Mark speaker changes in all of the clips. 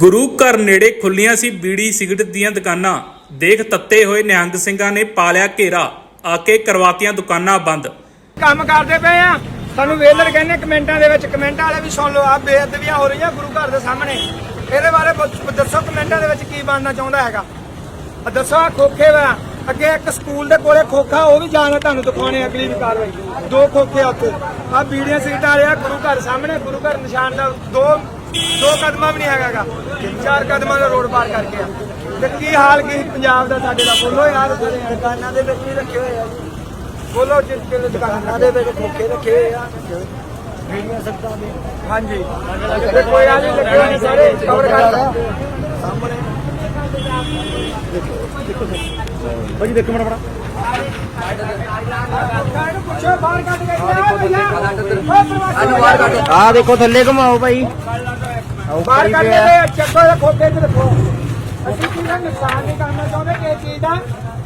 Speaker 1: ਗੁਰੂ ਘਰ ਨੇੜੇ ਖੁੱਲੀਆਂ ਸੀ ਬੀੜੀ ਸਿਗਰਟ ਦੀਆਂ ਦੁਕਾਨਾਂ। ਦੇਖ ਤੱਤੇ ਹੋਏ ਨਿਹੰਗ ਸਿੰਘਾਂ ਨੇ ਪਾਲਿਆ ਘੇਰਾ। ਆ ਕੇ ਕਰਵਾਤੀਆਂ ਦੁਕਾਨਾਂ ਬੰਦ।
Speaker 2: ਕੰਮ ਕਰਦੇ ਪਏ ਆ। ਸਾਨੂੰ ਵੇਲਰ ਕਹਿੰਦੇ ਕਮੈਂਟਾਂ ਦੇ ਵਿੱਚ, ਕਮੈਂਟਾਂ ਵਾਲੇ ਵੀ ਸੁਣ ਲਓ ਆ ਬੇਅਦਬੀਆਂ ਹੋ ਰਹੀਆਂ ਗੁਰੂ ਘਰ ਦੇ ਸਾਹਮਣੇ। ਇਹਦੇ ਬਾਰੇ ਬ- ਦੱਸੋ ਕਮੈਂਟਾਂ ਦੇ ਵਿੱਚ ਕੀ ਬਣਨਾ ਚਾਹੁੰਦਾ ਹੈਗਾ। ਆ ਦੱਸੋ, ਆਹ ਖੋਖੇ ਵਾ। ਅੱਗੇ ਇੱਕ ਸਕੂਲ ਦੇ ਕੋਲੇ ਖੋਖਾ, ਉਹ ਵੀ ਜਾਣਾ ਤੁਹਾਨੂੰ ਦਿਖਾਉਣੇ ਅਗਲੀ ਵੀ ਕਾਰਵਾਈ। ਦੋ ਖੋਖੇ ਆ ਉੱਥੇ। ਆ ਬੀੜੀਆਂ ਸਿਗਰਟਾਂ ਵਾਲੇ ਆ ਗੁਰੂ ਘਰ ਸਾਹਮਣੇ। ਗੁਰੂ ਘਰ ਨਿਸ਼ਾਨ ਦਾ ਦੋ ਦੋ ਕਦਮਾਂ ਵੀ ਨਹੀਂ ਹੈਗਾਗਾ। ਚਾਰ ਕਦਮਾਂ ਦਾ ਰੋਡ ਪਾਰ ਕਰਕੇ ਆ। ਤੇ ਕੀ ਹਾਲ ਕੀ ਪੰਜਾਬ ਦਾ ਸਾਡੇ ਦਾ? ਬੋਲੋ ਯਾਰ। ਦੁਕਾਨਾਂ ਦੇ ਵਿੱਚ ਵੀ ਰੱਖੇ ਹੋਏ ਆ ਜੀ। ਬੋਲੋ ਜਿਸ ਕਿਲੇ ਦੁਕਾਨਾਂ ਦੇ ਵਿੱਚ ਖੋਖੇ ਰੱਖੇ ਹੋਏ ਆ। ਜਿਹੜੀਆਂ ਸੱਤਾਂ ਦੇ। ਹਾਂਜੀ। ਤੇ ਕੋਈ ਆ ਨਹੀਂ ਲੱਗੇ ਹੋਏ ਨੇ ਸਾਰੇ? ਕਵਰ ਕਰ ਸਾਹਮਣੇ।
Speaker 3: ਭਾਜੀ ਦੇਖੋ ਮੜਾ ਮੜਾ ਆ ਦੇਖੋ ਥੱਲੇ ਘੁਮਾਓ ਭਾਈ।
Speaker 2: ਬਾਹਰ ਕੱਢ ਚੱਕੋ ਦੇ ਚ ਰੱਖੋ। ਅਸੀਂ ਕਿਹਦਾ ਨੁਕਸਾਨ ਨਹੀਂ ਕਰਨਾ ਚਾਹੁੰਦੇ ਕਿ ਚੀਜ਼ ਦਾ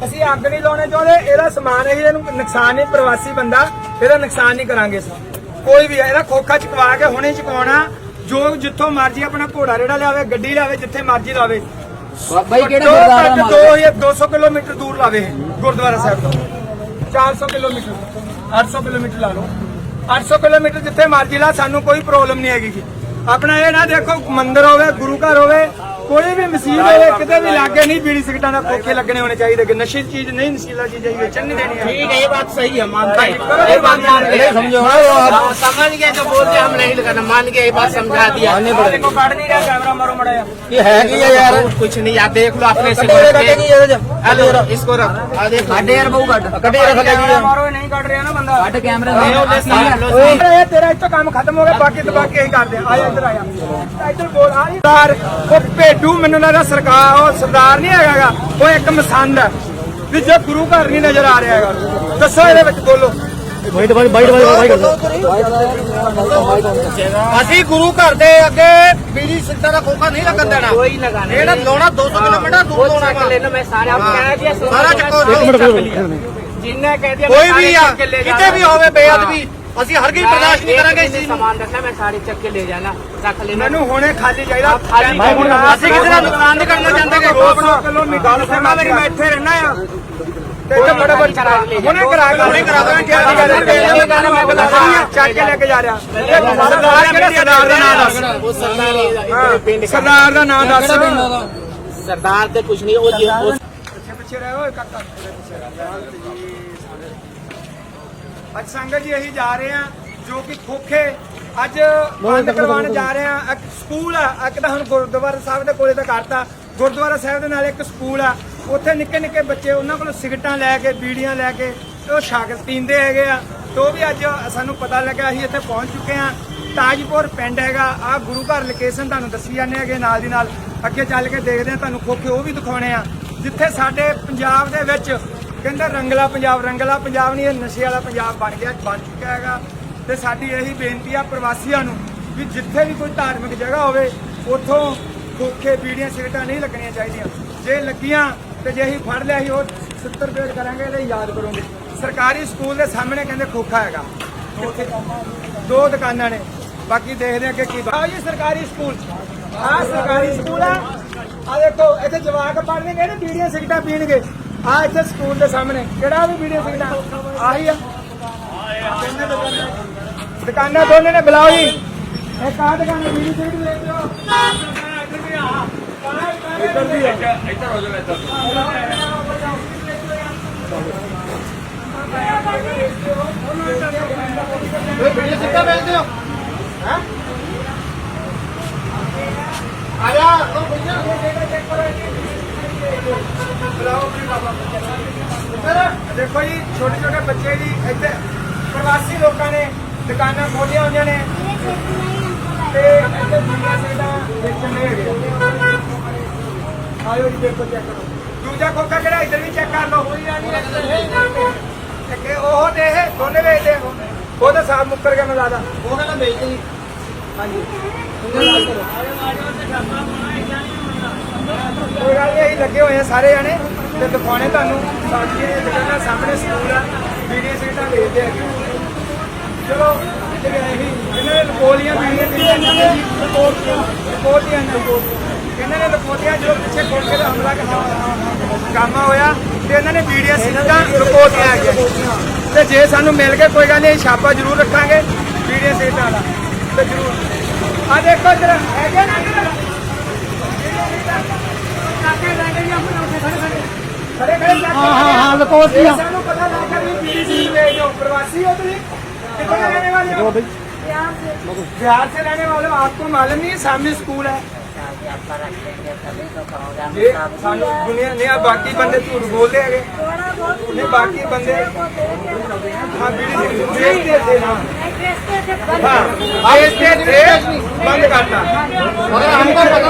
Speaker 2: ਅਸੀਂ ਅੱਗ ਨਹੀਂ ਲਾਉਣੇ ਚਾਹੁੰਦੇ ਇਹਦਾ ਸਮਾਨ ਹੈ ਇਹਨੂੰ ਨੁਕਸਾਨ ਨਹੀਂ ਪ੍ਰਵਾਸੀ ਬੰਦਾ ਇਹਦਾ ਨੁਕਸਾਨ ਨਹੀਂ ਕਰਾਂਗੇ ਅਸੀਂ। ਕੋਈ ਵੀ ਇਹਦਾ ਖੋਖਾ ਚਕਵਾ ਕੇ ਹੁਣੇ ਚਕਵਾਉਣਾ ਜੋ ਜਿੱਥੋਂ ਮਰਜ਼ੀ ਆਪਣਾ ਘੋੜਾ ਰੇੜਾ ਲਿਆਵੇ ਗੱਡੀ ਲਿਆਵੇ ਜਿੱਥੇ ਮਰਜ਼ੀ ਲਾਵੇ।
Speaker 3: ਬਾਈ ਕਿਹੜੇ
Speaker 2: ਜਾਂ 200 ਕਿਲੋਮੀਟਰ ਦੂਰ ਲਾਵੇ ਗੁਰਦੁਆਰਾ ਸਾਹਿਬ ਤੋਂ। 400 ਕਿਲੋਮੀਟਰ 800 ਕਿਲੋਮੀਟਰ ਲਾ ਲਓ। 800 ਕਿਲੋਮੀਟਰ ਜਿੱਥੇ ਮਰਜ਼ੀ ਲਾ ਸਾਨੂੰ ਕੋਈ ਪ੍ਰੋਬਲਮ ਨਹੀਂ ਹੈਗੀ। ਆਪਣਾ ਇਹ ਨਾ ਦੇਖੋ ਮੰਦਿਰ ਹੋਵੇ ਗੁਰੂ ਘਰ ਹੋਵੇ ਕੋਈ ਵੀ ਮਸਜਿਦ ਹੋਵੇ ਕਿਤੇ ਵੀ ਲਾਗੇ ਨਹੀਂ ਬੀੜੀ ਸਿਗਟਾਂ ਦਾ ਖੋਖੇ ਲੱਗਣੇ ਹੋਣੇ ਚਾਹੀਦੇ ਕਿ ਨਸ਼ੇ ਦੀ ਚੀਜ਼ ਨਹੀਂ ਨਸ਼ੀਲਾ ਚੀਜ਼ ਹੈ ਵੇਚਣ ਨਹੀਂ ਦੇਣੀ ਹੈ
Speaker 4: ठीक है ये बात सही है मानता है
Speaker 2: करो,
Speaker 4: ये बात मान
Speaker 2: ये
Speaker 4: गए
Speaker 3: समझो
Speaker 4: हाँ, समझ गए जो बोलते हम नहीं लगाना मान गए ये बात समझा दिया
Speaker 2: ਦੇਖੋ ਕੱਢ ਨਹੀਂ ਰਿਹਾ ਕੈਮਰਾ ਮਾਰੋ ਮੜਾ
Speaker 3: ਇਹ ਹੈ ਕੀ ਹੈ ਯਾਰ
Speaker 4: कुछ नहीं आप देख लो अपने से
Speaker 2: ਹੈਲੋ ਬਾਕੀ ਤੇ ਭੇਡੂ ਮੈਨੂੰ ਲੱਗਦਾ ਸਰਕਾਰ ਸਰਦਾਰ ਨਹੀਂ ਹੈਗਾਗਾ ਉਹ ਇੱਕ ਮਸੰਦ ਗੁਰੂ ਘਰ ਨਹੀਂ ਨਜ਼ਰ ਆ ਰਿਹਾ ਹੈਗਾ। ਦੱਸੋ ਇਹਦੇ ਵਿੱਚ ਬੋਲੋ।
Speaker 3: ਵਾਈਟ ਵਾਈਟ ਵਾਈਟ ਵਾਈਟ
Speaker 4: ਅਸੀਂ ਗੁਰੂ ਘਰ ਦੇ ਅੱਗੇ ਬੀਜੀ ਸਿੱਟਾ ਦਾ ਖੋਖਾ ਨਹੀਂ ਲੱਗਣ ਦੇਣਾ। ਕੋਈ ਲਾਉਣਾ 200 ਕਿਲੋਮੀਟਰ ਦੂਰ ਲਾਉਣਾ ਵਾ
Speaker 2: ਲੈਣਾ ਮੈਂ ਸਾਰਾ ਕਹਿ ਦਿਆ
Speaker 4: ਸਾਰਾ ਚੱਕੋ
Speaker 2: ਜਿੰਨਾ ਕਹਿ ਦਿਆ
Speaker 4: ਕੋਈ ਵੀ ਆ ਕਿਤੇ ਵੀ ਹੋਵੇ ਬੇਅਦਬੀ ਅਸੀਂ ਹਰ ਕੀ ਬਰਦਾਸ਼ਤ ਨਹੀਂ ਕਰਾਂਗੇ ਇਸ ਚੀਜ਼ ਨੂੰ।
Speaker 5: ਸਮਾਨ ਰੱਖਣਾ ਮੈਂ ਸਾਰੇ ਚੱਕ ਕੇ ਲੈ ਜਾਣਾ ਰੱਖ ਲੈ
Speaker 2: ਮੈਨੂੰ ਹੁਣੇ ਖਾਲੀ ਚਾਹੀਦਾ
Speaker 4: ਅਸੀਂ ਕਿਸੇ ਦਾ ਨੁਕਸਾਨ ਨਹੀਂ ਕਰਨਾ ਚਾਹੁੰਦੇ ਕਿ
Speaker 2: ਆਪਣਾ ਕਿਲੋ ਮੈਂ ਇੱਥੇ ਰਹਿਣਾ ਆ। ਇੱਥੇ ਬੜਾ ਬੱਚਾ ਹੁਣੇ ਕਰਾ ਕੇ ਹੁਣੇ ਕਰਾ ਦਾਂਗੇ ਕੀ ਗੱਲ ਹੈ ਇਹ ਗਾਣਾ ਮੈਂ ਬਤਾ ਰਹੀ ਚੱਕ ਕੇ ਲੈ ਕੇ ਜਾ ਰਿਹਾ। ਇਹ ਸਰਦਾਰ ਕਿਹੜਾ ਸਰਦਾਰ ਦਾ ਨਾਮ ਦੱਸ।
Speaker 4: ਉਹ ਸਰਦਾਰ
Speaker 2: ਹਾਂ, ਸਰਦਾਰ ਦਾ ਨਾਮ ਦੱਸ।
Speaker 4: ਸਰਦਾਰ ਤੇ ਕੁਝ ਨਹੀਂ ਉਹ ਜੀ- ਉਹ
Speaker 2: ਪਿੱਛੇ ਪਿੱਛੇ ਰਹਿ ਓਏ ਕਾਕਾ ਥੋੜੇ ਪਿੱਛੇ ਰਹਿ। ਅੱਜ ਸੰਗਤ ਜੀ ਅਸੀਂ ਜਾ ਰਹੇ ਹਾਂ ਜੋ ਕਿ ਖੋਖੇ। ਅੱਜ ਬੰਦ ਕਰਵਾਉਣ ਜਾ ਰਹੇ ਹਾਂ। ਇੱਕ ਸਕੂਲ ਆ ਇੱਕ ਤਾਂ ਹੁਣ ਗੁਰਦੁਆਰਾ ਸਾਹਿਬ ਦੇ ਕੋਲੇ ਤਾਂ ਕਰਤਾ। ਗੁਰਦੁਆਰਾ ਸਾਹਿਬ ਦੇ ਨਾਲ ਇੱਕ ਸਕੂਲ ਆ। ਉੱਥੇ ਨਿੱਕੇ ਨਿੱਕੇ ਬੱਚੇ ਉਹਨਾਂ ਕੋਲ ਸਿਗਰਟਾਂ ਲੈ ਕੇ, ਬੀੜੀਆਂ ਲੈ ਕੇ ਤੇ ਉਹ ਛਕ ਪੀਂਦੇ ਹੈਗੇ ਆ। ਤੇ ਉਹ ਵੀ ਅੱਜ ਸਾਨੂੰ ਪਤਾ ਲੱਗਾ, ਅਸੀਂ ਇੱਥੇ ਪਹੁੰਚ ਚੁੱਕੇ ਹਾਂ। ਤਾਜਪੁਰ ਪਿੰਡ ਹੈਗਾ ਆ ਗੁਰੂ ਘਰ ਲੋਕੇਸ਼ਨ ਤੁਹਾਨੂੰ ਦੱਸੀ ਜਾਂਦੇ ਹੈਗੇ ਨਾਲ ਦੀ ਨਾਲ। ਅੱਗੇ ਚੱਲ ਕੇ ਦੇਖਦੇ ਹਾਂ ਤੁਹਾਨੂੰ ਖੋਖੇ ਉਹ ਵੀ ਦਿਖਾਉਣੇ ਆ। ਜਿੱਥੇ ਸਾਡੇ ਪੰਜਾਬ ਦੇ ਵਿੱਚ ਕਹਿੰਦਾ ਰੰਗਲਾ ਪੰਜਾਬ ਰੰਗਲਾ ਪੰਜਾਬ ਨਹੀਂ, ਇਹ ਨਸ਼ੇ ਵਾਲਾ ਪੰਜਾਬ ਬਣ ਗਿਆ, ਬਣ ਚੁੱਕਾ ਹੈਗਾ। ਤੇ ਸਾਡੀ ਇਹੀ ਬੇਨਤੀ ਆ ਪ੍ਰਵਾਸੀਆਂ ਨੂੰ ਵੀ ਜਿੱਥੇ ਵੀ ਕੋਈ ਧਾਰਮਿਕ ਜਗ੍ਹਾ ਹੋਵੇ, ਉੱਥੋਂ ਖੋਖੇ, ਬੀੜੀਆਂ, ਸਿਗਰਟਾਂ ਨਹੀਂ ਲੱਗਣੀਆਂ ਚਾਹੀਦੀਆਂ। ਜੇ ਲੱਗੀਆਂ ਤੇ ਜੇ ਅਸੀਂ ਫੜ ਲਿਆ ਸੀ ਉਹ 70 ਰੁਪਏ ਕਰਾਂਗੇ ਇਹਦੇ ਯਾਦ ਕਰੋਗੇ। ਸਰਕਾਰੀ ਸਕੂਲ ਦੇ ਸਾਹਮਣੇ ਕਹਿੰਦੇ ਖੋਖਾ ਹੈਗਾ। ਦੋ ਦੁਕਾਨਾਂ ਨੇ। ਬਾਕੀ ਦੇਖਦੇ ਹਾਂ ਕਿ ਕੀ ਆ ਜੀ ਸਰਕਾਰੀ ਸਕੂਲ। ਆ ਸਰਕਾਰੀ ਸਕੂਲ ਆ। ਆ ਦੇਖੋ ਇੱਥੇ ਜਵਾਕ ਪੜ੍ਹਨਗੇ ਨੇ ਬੀੜੀਆਂ ਸਿਗਰਟਾਂ ਪੀਣਗੇ। ਆ ਇੱਥੇ ਸਕੂਲ ਦੇ ਸਾਹਮਣੇ। ਕਿਹੜਾ ਵੀ ਬੀੜੀਆਂ ਸਿਗਰਟਾਂ? ਆਹੀ ਆ। ਦੁਕਾਨਾਂ। ਦੋਨੇ ਨੇ ਬੁਲਾਓ ਜੀ। ਇੱਕ ਆ ਦੁਕਾਨ ਬੀੜੀ ਸਿਗਰਟ ਲੈ ਜਾਓ ਇੱਧਰ ਵੀ ਆ ਇੱਧਰ ਹੋ ਜਾਓ ਇੱਧਰ
Speaker 4: ਇਹ ਬੀੜੀ ਸਿੱਟਾ ਵੇਚਦੇ ਹੋ ਹੈ ਆ ਜਾ ਲੋ ਭਈਆ
Speaker 2: ਦੇਖੋ ਜੀ ਛੋਟੇ ਛੋਟੇ ਬੱਚੇ ਜੀ, ਇੱਥੇ ਪ੍ਰਵਾਸੀ ਲੋਕਾਂ ਨੇ ਦੁਕਾਨਾਂ ਖੋਲੀਆਂ ਹੋਈਆਂ ਨੇ। ਤੇ ਇੱਥੇ ਦੁਨੀਆ ਸਿੱਧਾ ਵੇਚਣ ਦੇ ਹੈਗੇ ਆਇਓ ਜੀ ਦੇਖੋ ਚੈੱਕ ਕਰੋ। ਦੂਜਾ ਖੋਖਾ ਕਿਹੜਾ ਇੱਧਰ ਵੀ ਚੈੱਕ ਕਰ ਲਓ। ਇੱਕ ਇਹ ਉਹ ਤੇ ਇਹ ਦੋਨੇ ਵੇਚਦੇ ਉਹ ਤਾਂ ਸਾਫ਼ ਮੁੱਕਰ ਗਿਆ ਮੈਂ ਲਾਦਾ।
Speaker 4: ਉਹ ਕਹਿੰਦਾ ਵੇਚਦੇ ਨਹੀਂ
Speaker 2: ਹਾਂਜੀ। ਕੋਈ ਗੱਲ ਨਹੀਂ, ਅਸੀਂ ਲੱਗੇ ਹੋਏ ਆ ਸਾਰੇ ਜਾਣੇ ਤੇ ਦਿਖਾਉਣੇ ਤੁਹਾਨੂੰ। ਸਾਡੀ ਦੁਕਾਨਾਂ ਸਾਹਮਣੇ ਸਕੂਲ ਆ। ਵੀਡੀਓ ਸੀਟਾਂ ਵੇਚਦੇ ਹੈਗੇ ਚਲੋ ਜਿਹੜੇ ਅਸੀਂ ਗੋਲੀਆਂ ਪੀਣੀਆਂ ਪੀਣੀਆਂ ਲਕੋਟੀਆਂ ਇਹਨਾਂ ਨੇ ਲਕੋਟੀਆਂ ਜਦੋਂ ਪਿੱਛੇ ਖੋਲ ਕੇ ਹਮਲਾ ਕਰਨਾ ਕਾਮਾ ਹੋਇਆ ਤੇ ਇਹਨਾਂ ਨੇ ਵੀਡੀਓ ਸਿੱਧਾ ਲਕੋਟੀਆਂ ਆ ਗਿਆ ਤੇ ਜੇ ਸਾਨੂੰ ਮਿਲ ਕੇ ਕੋਈ ਗੱਲ ਨਹੀਂ ਛਾਪਾ ਜ਼ਰੂਰ ਰੱਖਾਂਗੇ ਵੀਡੀਓ ਸਿੱਧਾ ਵਾਲਾ ਤੇ ਜ਼ਰੂਰ। ਆ ਦੇਖੋ ਜਰਾ ਹੈਗੇ ਨਾ ਕਾਕੇ ਲੈਂਦੇ ਜੀ ਆਪਣਾ ਉੱਥੇ ਖੜੇ ਖੜੇ। ਖੜੇ ਖੜੇ ਹਾਂ ਹਾਂ ਹਾਂ ਲਕੋਟੀਆਂ ਸਾਨੂੰ ਪਤਾ ਲੱਗ ਗਿਆ ਵੀ ਪੀੜੀ ਸੀ ਦੇ ਜੋ ਪ੍ਰਵਾਸੀ ਹੋ ਤੁਸੀਂ ਕਿੱਥੋਂ ਰਹਿਣੇ ਵਾਲੇ ਹੋ? बिहार से रहने वाले आपको मालूम नहीं है सामने स्कूल है। ये दुनिया नहीं आप बाकी बंदे झूठ बोल रहे हैं। नहीं बाकी बंदे। हाँ थे हाँ हाँ थे बंद करता।
Speaker 4: हमको पता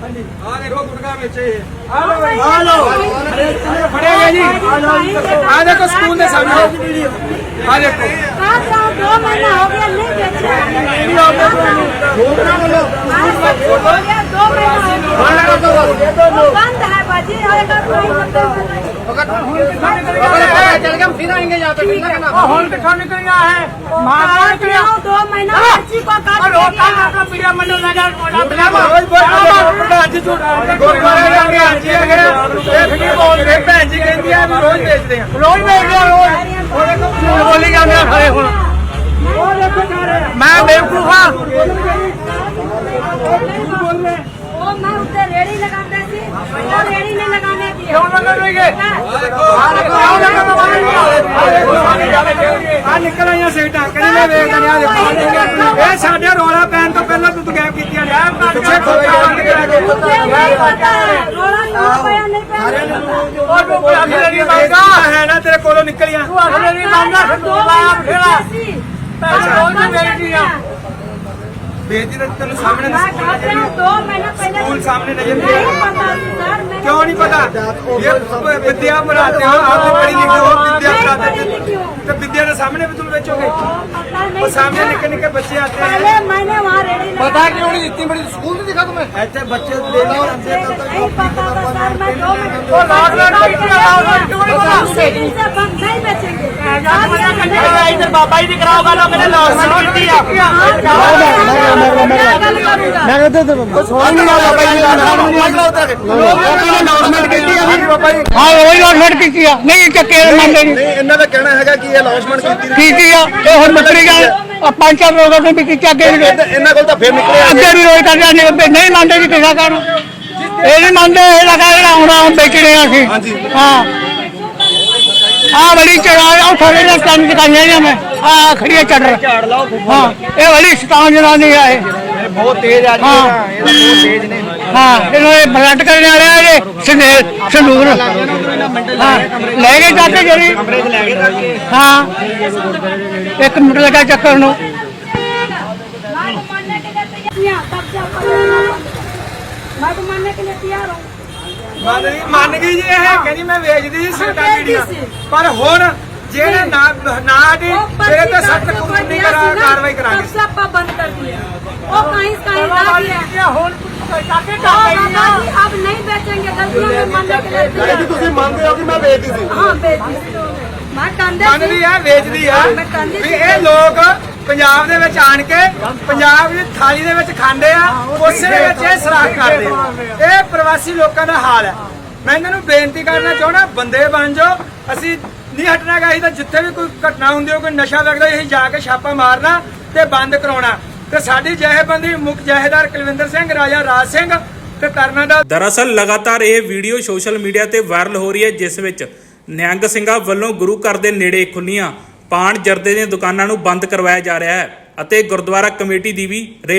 Speaker 2: देखो
Speaker 6: गुड़गा में स्कूल में देखो दो महीना हो गया नहीं बेचा बंद है बाजी
Speaker 4: चल के हम सीधा आएँगे यहाँ पे
Speaker 2: हॉल पे खाने के
Speaker 6: लिए મહિના પછી કો કાટ રોકા રોકા
Speaker 2: પીડા મને લગાડ કોડા બરાબર ਅੱਜ ਝੂਠ ਗੁਰਦੁਆਰੇ ਜਾ ਕੇ ਅੱਜ ਇਹ ਫਿੱਕੀ ਬੋਲਦੇ ਭੈਣ ਜੀ ਕਹਿੰਦੀ ਆ ਵੀ ਰੋਜ਼ ਵੇਚਦੇ ਆ ਰੋਜ਼ ਵੇਚਦੇ ਆ ਰੋਜ਼ ਉਹਦੇ ਕੋਲ ਝੂਠ ਬੋਲੀ ਜਾਂਦੇ ਆ ਸਾਰੇ ਹੁਣ ਮੈਂ ਬੇਵਕੂਫਾ
Speaker 6: ਉਹ ਮੈਂ ਉੱਤੇ ਰੇੜੀ ਲਗਾਉਂਦਾ ਸੀ ਉਹ ਰੇੜੀ ਨਹੀਂ ਲਗਾਉਣੀ ਸੀ
Speaker 2: ਕਿਉਂ ਲਗਾਉਣਗੇ ਆ ਨਿਕਲ ਆਈਆਂ ਸੀਟਾਂ ਕਰੀ ਮੈਂ ਵੇਖ ਦਨਿਆ ਦੇਖੋ ਇਹ ਸਾਡੇ ਰੋਲਾ ਪੈਣ ਤੋਂ ਪਹਿਲਾਂ ਤੂੰ ਗੈਪ ਕੀਤੀਆਂ ਨੇ ਪਿੱਛੇ ਖੋਏ
Speaker 6: ਰੋਲਾ ਨਾ ਪਿਆ ਨਹੀਂ ਪਿਆ ਉਹ ਤੂੰ ਕੋਈ ਅਖਰੇ ਨਹੀਂ ਮੰਗਾ
Speaker 2: ਹੈ ਨਾ ਤੇਰੇ ਕੋਲੋਂ ਨਿਕਲੀਆਂ ਤੂੰ ਅਖਰੇ ਨਹੀਂ ਮੰਗਾ
Speaker 7: ਫਿਰ ਤੂੰ ਆਇਆ
Speaker 6: ਫੇਰਾ
Speaker 2: ਪੈਸੇ ਰੋਜ਼
Speaker 7: ਮੇਰੀ ਦੀਆਂ
Speaker 2: बेइज्जत तेन सामने
Speaker 6: दो महीना पहले
Speaker 2: स्कूल सामने नजर नहीं
Speaker 6: पता सर
Speaker 2: क्यों नहीं पता ये विद्या पढ़ाते हो आप पढ़ी लिखे हो विद्या
Speaker 6: आते
Speaker 2: तो विद्या के सामने भी तुम बेचोगे? सामने निके निके बच्चे आते हैं।
Speaker 6: पहले मैंने वहाँ रेडी
Speaker 4: पता क्यों नहीं? इतनी बड़ी स्कूल नहीं दिखा तुम्हें?
Speaker 2: ऐसे बच्चे ले लो नहीं चक्के मान
Speaker 3: लेंगे ਨਹੀਂ
Speaker 7: ਨਹੀਂ
Speaker 3: ਇਹਨਾਂ ਦਾ ਕਹਿਣਾ ਹੈਗਾ ਕਿ ਇਹ ਅਨਾਉਂਸਮੈਂਟ ਕੀਤੀ
Speaker 7: ਕੀਤੀ ਆ? ਇਹ ਹੁਣ ਮੱਤਰੀ ਗੱਲ ਆ ਪੰਜ ਚਾਰ ਲੋਕਾਂ ਨੇ ਵੀ ਕੀਤੀ ਅੱਗੇ ਵੀ
Speaker 3: ਇਹਨਾਂ ਕੋਲ ਤਾਂ ਫਿਰ ਨਿਕਲੇ
Speaker 7: ਅੱਗੇ ਵੀ ਰੋਜ਼ ਕਰਦੇ ਨੇ ਵੀ ਨਹੀਂ ਮੰਨਦੇ ਜੀ ਕਿਸੇ ਕਾਰਨ ਇਹ ਨਹੀਂ ਮੰਨਦੇ ਇਹ ਲਗਾ ਜਿਹੜਾ ਹੁਣ ਹੁਣ ਵੇਚਣੇ ਆ ਅਸੀਂ। ਹਾਂ। ਆ ਬੜੀ ਚੜਾ ਉਹ ਥੋੜੇ ਜਿਹਾ ਕੰਮ ਚਕਾਈਆਂ ਜਾਂ ਮੈਂ। ਆ ਖੜੀਆਂ ਚੜਰ ਹਾਂ ਇਹ ਬੜੀ ਸਤਾਨ ਜਨਾਨੀ ਆ ਇਹ।
Speaker 3: ਬਹੁਤ ਤੇਜ਼ ਆ
Speaker 7: ਹਾਂ।
Speaker 3: ਇਹ ਬਹੁਤ ਤੇਜ਼ ਨੇ।
Speaker 7: ਹਾਂ ਇਹਨਾਂ ਇਹ ਬਲੱਡ ਕਰਨ ਵਾਲੇ ਆ ਇਹ ਸੰਦੇ ਸੰਦੂਰ ਲੈ ਗਏ ਕਾਕੇ ਜਿਹੜੀ ਹਾਂ। ਇੱਕ ਮਿੰਟ ਲੱਗਾ ਚੱਕਰ ਨੂੰ।
Speaker 6: ਮੈਂ ਤਾਂ ਕੇ ਲਈ ਤਿਆਰ ਹਾਂ
Speaker 2: ਮੰਨ ਗਈ ਮੰਨ ਗਈ ਜੀ ਇਹ ਕਹਿੰਦੀ ਮੈਂ ਵੇਚਦੀ ਸੀ ਸੱਟਾ
Speaker 6: ਵੀਡੀਓ
Speaker 2: ਪਰ ਹੁਣ ਜਿਹੜੇ ਨਾ ਨਾ ਦੇ ਤੇਰੇ ਤੇ ਸਖਤ ਕਾਨੂੰਨੀ ਕਾਰਵਾਈ ਕਰਾਂਗੇ।
Speaker 6: ਸਭ अब नहीं बेचेंगे गलतियों में मानने के लिए तैयार
Speaker 3: ਤੁਸੀਂ ਮੰਨਦੇ ਹੋ ਕਿ ਮੈਂ ਵੇਚਦੀ ਸੀ
Speaker 6: हाँ बेच मैं कंधे
Speaker 2: ਮੰਨਦੀ ਆ ਵੇਚਦੀ ਆ
Speaker 6: ਮੈਂ ਕਹਿੰਦੀ
Speaker 2: ਵੀ ਇਹ ਲੋਕ ਪੰਜਾਬ ਦੇ ਵਿੱਚ ਆਣ ਕੇ ਪੰਜਾਬ ਦੀ ਥਾਲੀ ਦੇ ਵਿੱਚ ਖਾਂਦੇ ਆ ਉਸੇ ਦੇ ਵਿੱਚ ਇਹ ਸਰਾਖ ਕਰਦੇ ਆ ਇਹ ਪ੍ਰਵਾਸੀ ਲੋਕਾਂ ਦਾ ਹਾਲ ਹੈ ਮੈਂ ਇਹਨਾਂ ਨੂੰ ਬੇਨਤੀ ਕਰਨਾ ਚਾਹੁੰਦਾ ਬੰਦੇ ਬਣ ਜਾਓ ਅਸੀਂ ਨਹੀਂ ਹਟਣਾ ਗਾ ਅਸੀਂ ਤਾਂ ਜਿੱਥੇ ਵੀ ਕੋਈ ਘਟਨਾ ਹੁੰਦੀ ਹੋ ਕੋਈ ਨਸ਼ਾ ਲੱਗਦਾ ਅਸੀਂ ਜਾ ਕੇ ਛਾਪਾ ਮਾਰਨਾ ਤੇ ਬੰਦ ਕਰਾਉਣਾ ਤੇ ਸਾਡੀ ਜਹੇਬੰਦੀ ਮੁੱਖ ਜਹੇਦਾਰ ਕੁਲਵਿੰਦਰ ਸਿੰਘ, ਰਾਜਾ ਰਾਜ ਸਿੰਘ ਤੇ ਤਰਨਾ ਦਾ
Speaker 1: ਦਰਅਸਲ ਲਗਾਤਾਰ ਇਹ ਵੀਡੀਓ ਸੋਸ਼ਲ ਮੀਡੀਆ ਤੇ ਵਾਇਰਲ ਹੋ ਰਹੀ ਹੈ, ਜਿਸ ਵਿੱਚ ਨਿਹੰਗ ਸਿੰਘਾਂ ਵੱਲੋਂ ਗੁਰੂ ਘਰ ਦੇ ਨੇੜੇ ਖੁੱਲੀਆਂ ਪਾਣ ਜਰਦੇ ਦੀਆਂ ਦੁਕਾਨਾਂ ਨੂੰ ਬੰਦ ਕਰਵਾਇਆ ਜਾ ਰਿਹਾ ਹੈ ਅਤੇ ਗੁਰਦੁਆਰਾ ਕਮੇਟੀ ਦੀ ਵੀ ਰੇਲ